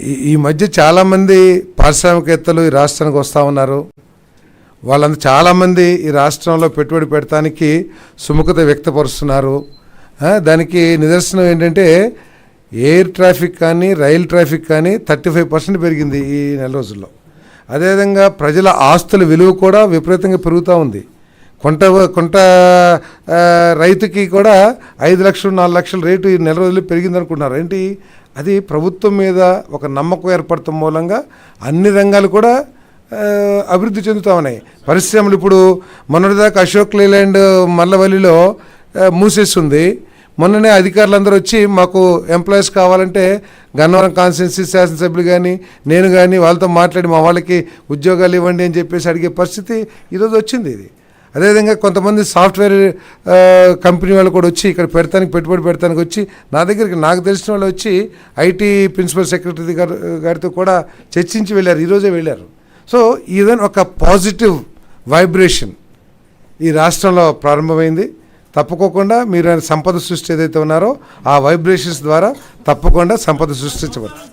ఈ- ఈ మధ్య చాలామంది పారిశ్రామికవేత్తలు ఈ రాష్ట్రానికి వస్తూ ఉన్నారు. వాళ్ళంతా చాలామంది ఈ రాష్ట్రంలో పెట్టుబడి పెట్టడానికి సుముఖత వ్యక్తపరుస్తున్నారు. దానికి నిదర్శనం ఏంటంటే ఎయిర్ ట్రాఫిక్ కానీ రైల్ ట్రాఫిక్ కానీ థర్టీ ఫైవ్ పర్సెంట్ పెరిగింది ఈ నెల రోజుల్లో. అదేవిధంగా ప్రజల ఆస్తుల విలువ కూడా విపరీతంగా పెరుగుతూ ఉంది. కొంట కొంట రైతుకి కూడా ఐదు లక్షలు నాలుగు లక్షల రేటు ఈ నెల రోజులు పెరిగింది అనుకుంటున్నారు ఏంటి? అది ప్రభుత్వం మీద ఒక నమ్మకం ఏర్పడటం మూలంగా అన్ని రంగాలు కూడా అభివృద్ధి చెందుతా ఉన్నాయి. పరిశ్రమలు ఇప్పుడు మొన్నటిదాకా అశోక్ లేలాండ్ మల్లవల్లిలో మూసేస్తుంది. మొన్ననే అధికారులందరూ వచ్చి మాకు ఎంప్లాయీస్ కావాలంటే గన్నవరం కాన్స్టిట్యున్సీ శాసనసభ్యులు కానీ నేను కానీ వాళ్ళతో మాట్లాడి మా వాళ్ళకి ఉద్యోగాలు ఇవ్వండి అని చెప్పేసి అడిగే పరిస్థితి ఈరోజు వచ్చింది ఇది. అదేవిధంగా కొంతమంది సాఫ్ట్వేర్ కంపెనీ వాళ్ళు కూడా వచ్చి ఇక్కడ పెడతానికి పెట్టుబడి పెడతానికి వచ్చి నా దగ్గరికి నాకు తెలిసిన వాళ్ళు వచ్చి ఐటీ ప్రిన్సిపల్ సెక్రటరీ గారు గారితో కూడా చర్చించి వెళ్ళారు ఈరోజే వెళ్ళారు. సో ఈవెన్ ఒక పాజిటివ్ వైబ్రేషన్ ఈ రాష్ట్రంలో ప్రారంభమైంది. తప్పుకోకుండా మీరు సంపద సృష్టి ఏదైతే ఉన్నారో ఆ వైబ్రేషన్స్ ద్వారా తప్పకుండా సంపద సృష్టించబడుతుంది.